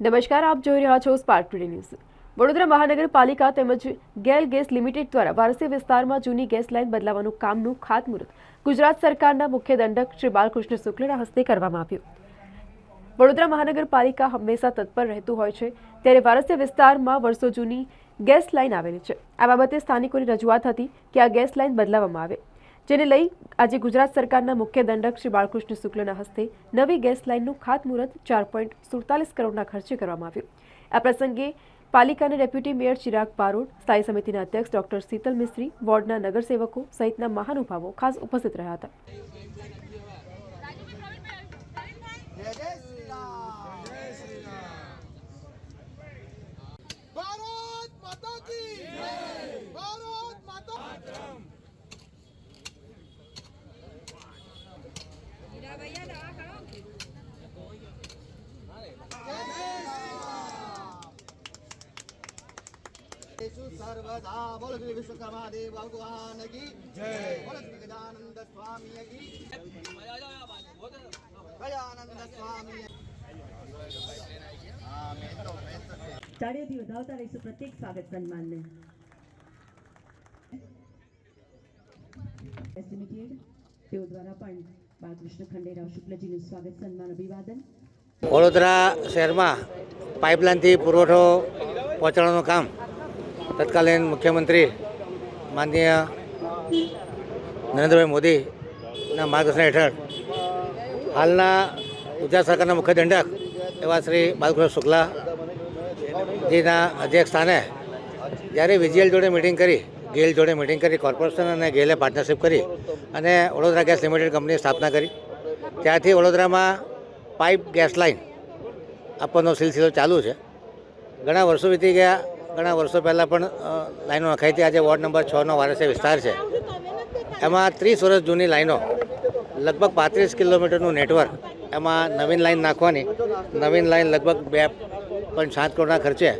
નમસ્કાર, આપ જોઈ રહ્યા છો સ્પાર્ક ટુડે ન્યૂઝ વડોદરા મહાનગરપાલિકા તેમજ ગેલ ગેસ લિમિટેડ દ્વારા વારસી વિસ્તારમાં જૂની ગેસ લાઇન બદલાવાનું કામનું ખાતમુહૂર્ત ગુજરાત સરકારના મુખ્ય દંડક શ્રી બાલકૃષ્ણ શુક્લના હસ્તે કરવામાં આવ્યું. વડોદરા મહાનગરપાલિકા હંમેશા તત્પર રહેતું હોય છે, ત્યારે વારસ્ય વિસ્તારમાં વર્ષો જૂની ગેસ લાઇન આવેલી છે. આ બાબતે સ્થાનિકોની રજૂઆત હતી કે આ ગેસ લાઇન બદલાવવામાં આવે. જેને લઈ આજે ગુજરાત સરકારના મુખ્ય દંડક શ્રી બાળકૃષ્ણ શુક્લના હસ્તે નવી ગેસ લાઇનનું ખાતમુહૂર્ત ચાર પોઈન્ટ સુડતાલીસ કરોડના ખર્ચે કરવામાં આવ્યું. આ પ્રસંગે પાલિકાના ડેપ્યુટી મેયર ચિરાગ પારોડ, સ્થાયી સમિતિના અધ્યક્ષ ડોક્ટર શીતલ મિસ્ત્રી, વોર્ડના નગરસેવકો સહિતના મહાનુભાવો ખાસ ઉપસ્થિત રહ્યા હતા. येषु सर्वदा बोल श्री विश्वकर्मा देव भगवान की जय बोल श्री गजानंद स्वामी की गजानंद स्वामी हाँ मैं तो मैं तो તાળીઓથી વધાવતા રહીશું પ્રત્યેક સ્વાગત સન્માનને એસ લિમિટેડ તેઓ દ્વારા પણ વડોદરા શહેરમાં પાઇપલાઇનથી પુરવઠો પહોંચાડવાનું કામ તત્કાલીન મુખ્યમંત્રી માનનીય નરેન્દ્રભાઈ મોદીના માર્ગદર્શન હેઠળ હાલના ગુજરાત સરકારના મુખ્ય દંડક એવા શ્રી બાલકૃષ્ણ શુક્લાજીના અધ્યક્ષ સ્થાને જ્યારે વિજીએલ જોડે મિટિંગ કરી ગેલ જોડે મિટિંગ કરી કોર્પોરેશન અને ગેલે પાર્ટનરશિપ કરી અને વડોદરા ગેસ લિમિટેડ કંપનીની સ્થાપના કરી. ત્યારથી વડોદરામાં પાઇપ ગેસ લાઇન આપવાનો સિલસિલો ચાલુ છે. ઘણા વર્ષો વીતી ગયા, ઘણા વર્ષો પહેલાં પણ લાઈનો નખાઈ હતી. આજે વોર્ડ નંબર છનો વારસે વિસ્તાર છે. એમાં ત્રીસ વર્ષ જૂની લાઈનો લગભગ પાંત્રીસ કિલોમીટરનું નેટવર્ક એમાં નવીન લાઈન નાખવાની. નવીન લાઈન લગભગ બે પોઈન્ટ સાત કરોડના ખર્ચે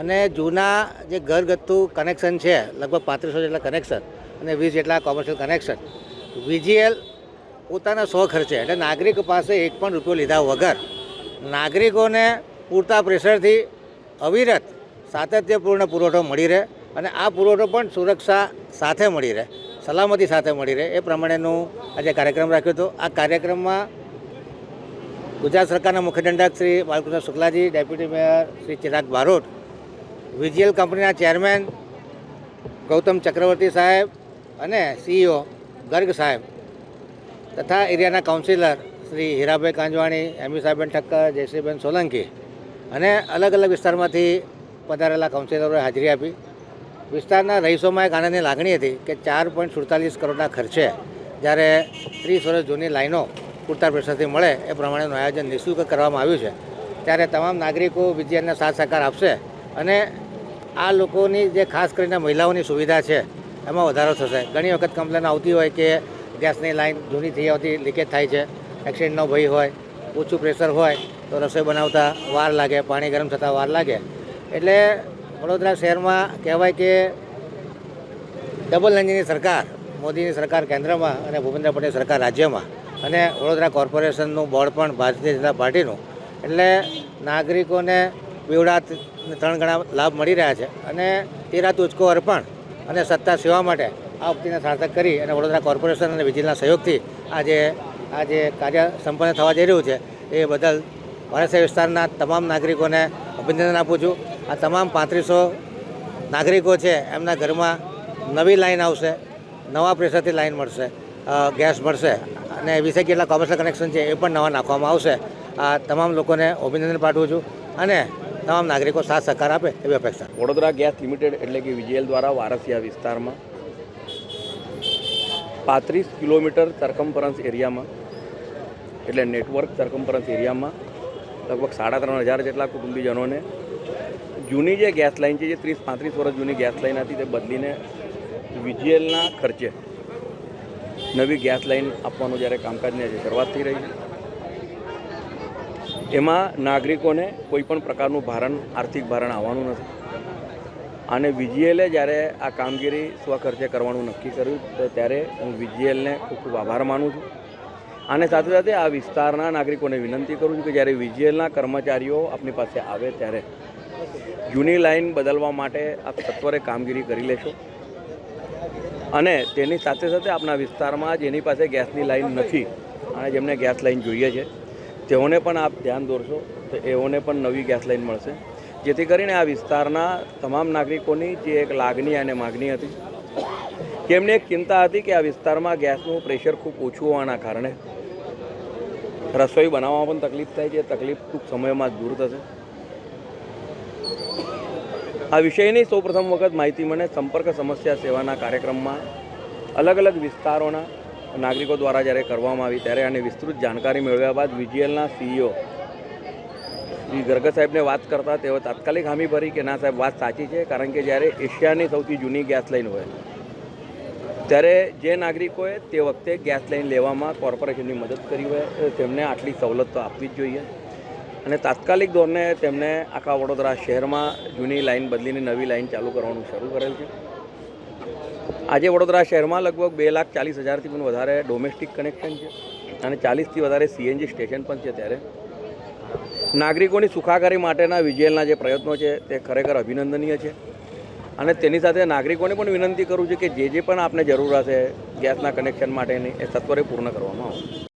અને જૂના જે ઘરગથ્થુ કનેક્શન છે, લગભગ પાંત્રીસો જેટલા કનેક્શન અને વીસ જેટલા કોમર્શિયલ કનેક્શન વીજીએલ પોતાના સો ખર્ચે, એટલે નાગરિક પાસે એક પણ રૂપિયો લીધા વગર નાગરિકોને પૂરતા પ્રેશરથી અવિરત સાતત્યપૂર્ણ પુરવઠો મળી રહે અને આ પુરવઠો પણ સુરક્ષા સાથે મળી રહે, સલામતી સાથે મળી રહે, એ પ્રમાણેનું આજે કાર્યક્રમ રાખ્યો હતો. આ કાર્યક્રમમાં ગુજરાત સરકારના મુખ્ય દંડક Shri Balkrishna Shuklaji, deputy mayor Shri Chirag Barot VGL કંપનીના ચેરમેન ગૌતમ ચક્રવર્તી સાહેબ અને સીઈઓ ગર્ગ સાહેબ તથા એરિયાના કાઉન્સિલર શ્રી હીરાભાઈ કાંજવાણી, એમી. સાહેબેન ઠક્કર, જયશ્રીબેન સોલંકી અને અલગ અલગ વિસ્તારમાંથી પધારેલા કાઉન્સિલરોએ હાજરી આપી. વિસ્તારના રહીશોમાં એક આનંદની લાગણી હતી કે ચાર પોઈન્ટ સુડતાલીસ કરોડના ખર્ચે જ્યારે ત્રીસ વર્ષ જૂની લાઈનો પૂરતા પ્રશ્નથી મળે એ પ્રમાણેનું આયોજન નિઃશુલ્ક કરવામાં આવ્યું છે. ત્યારે તમામ નાગરિકો વિજયને સાથ સહકાર આપશે અને આ લોકોની જે ખાસ કરીને મહિલાઓની સુવિધા છે, એમાં વધારો થશે. ઘણી વખત કમ્પ્લેન આવતી હોય કે ગેસની લાઇન જૂની થઈ આવતી લીકેજ થાય છે એક્સિડન્ટનો ભય હોય, ઓછું પ્રેશર હોય, તો રસોઈ બનાવતા વાર લાગે, પાણી ગરમ થતાં વાર લાગે. એટલે વડોદરા શહેરમાં કહેવાય કે ડબલ એન્જિનની સરકાર, મોદીની સરકાર કેન્દ્રમાં અને ભૂપેન્દ્ર પટેલ સરકાર રાજ્યમાં અને વડોદરા કોર્પોરેશનનું બોર્ડ પણ ભારતીય જનતા પાર્ટીનું. એટલે નાગરિકોને બેવડા ત્રણ ગણા લાભ મળી રહ્યા છે. અને તેરા તુચકો અર્પણ અને સત્તા સેવા માટે આ ઉક્તિને સાર્થક કરી અને વડોદરા કોર્પોરેશન અને વિજિલના સહયોગથી આજે આ જે કાર્ય સંપન્ન થવા જઈ રહ્યું છે, એ બદલ વારસા વિસ્તારના તમામ નાગરિકોને અભિનંદન આપું છું. આ તમામ પાંત્રીસો નાગરિકો છે, એમના ઘરમાં નવી લાઈન આવશે, નવા પ્રેશરથી લાઈન મળશે ગેસ મળશે અને વીસેક જેટલા કોમર્શિયલ કનેક્શન છે એ પણ નવા નાખવામાં આવશે. આ તમામ લોકોને અભિનંદન પાઠવું છું. અને તમામ નાગરિકો સાથ સહકાર આપે એવી અપેક્ષા. વડોદરા ગેસ લિમિટેડ એટલે કે વિજેલ દ્વારા વારસિયા વિસ્તારમાં પાંત્રીસ કિલોમીટર સરકમ્ફરન્સ એરિયામાં, એટલે નેટવર્ક સરકમ્ફરન્સ એરિયામાં લગભગ સાડા ત્રણ હજાર જેટલા કુટુંબીજનોને જૂની જે ગેસ લાઇન છે, જે ત્રીસ પાંત્રીસ વર્ષ જૂની ગેસ લાઇન હતી, તે બદલીને વિજીએલના ખર્ચે નવી ગેસ લાઇન આપવાનું જ્યારે કામકાજની આજે શરૂઆત થઈ રહી છે. એમાં નાગરિકોને કોઈ પણ પ્રકારનું ભારણ, આર્થિક ભારણ આવવાનું નથી. અને વીજીએલે જ્યારે આ કામગીરી સ્વખર્ચે કરવાનું નક્કી કર્યું, તો ત્યારે હું વીજીએલને ખૂબ ખૂબ આભાર માનું છું. અને સાથે સાથે આ વિસ્તારના નાગરિકોને વિનંતી કરું છું કે જ્યારે વીજીએલના કર્મચારીઓ આપની પાસે આવે ત્યારે જૂની લાઈન બદલવા માટે આપ સત્વરે કામગીરી કરી લેશો. અને તેની સાથે સાથે આપણા વિસ્તારમાં જેની પાસે ગેસની લાઈન નથી. અને જેમને ગેસ લાઈન જોઈએ છે તેઓને પણ આપ ધ્યાન દોરશો તો એઓને પણ નવી ગેસ લાઈન મળશે. જેથી કરીને આ વિસ્તારના તમામ નાગરિકોની જે એક લાગણી અને માગણી હતી, કે એક ચિંતા હતી કે આ વિસ્તારમાં ગેસનું પ્રેશર ખૂબ ઓછું હોવાના કારણે રસોઈ બનાવવામાં પણ તકલીફ થાય છે. તકલીફ ટૂંક સમયમાં જ દૂર થશે. આ વિષયની સૌપ્રથમ વખત માહિતી મને સંપર્ક સમસ્યા સેવાના કાર્યક્રમમાં અલગ અલગ વિસ્તારોના નાગરિકો દ્વારા જ્યારે કરવામાં આવી ત્યારે આની વિસ્તૃત જાણકારી મેળવ્યા બાદ વીજીએલના સીઈઓ શ્રી ગર્ગ સાહેબને વાત કરતા તેઓ તાત્કાલિક હામી ભરી કે ના સાહેબ, વાત સાચી છે, કારણ કે જ્યારે એશિયાની સૌથી જૂની ગેસ લાઇન હોય, ત્યારે જે નાગરિકોએ તે વખતે ગેસ લાઈન લેવામાં કોર્પોરેશનની મદદ કરી હોય તેમને આટલી સવલત તો આપવી જ જોઈએ. અને તાત્કાલિક ધોરણે તેમને આખા વડોદરા શહેરમાં જૂની લાઈન બદલીને નવી લાઈન ચાલુ કરવાનું શરૂ કરેલ છે. આજે વડોદરા શહેરમાં લગભગ બે લાખ ચાલીસ હજારથી પણ વધારે ડોમેસ્ટિક કનેક્શન છે અને ચાલીસથી વધારે સીએનજી સ્ટેશન પણ છે ત્યારે નાગરિકોની સુખાકારી માટેના વિજયલના જે પ્રયત્નો છે તે ખરેખર અભિનંદનીય છે. અને તેની સાથે નાગરિકોને પણ વિનંતી કરું છું કે જે જે પણ આપને જરૂર હશે ગેસના કનેક્શન માટેની એ સત્વરે પૂર્ણ કરવામાં આવે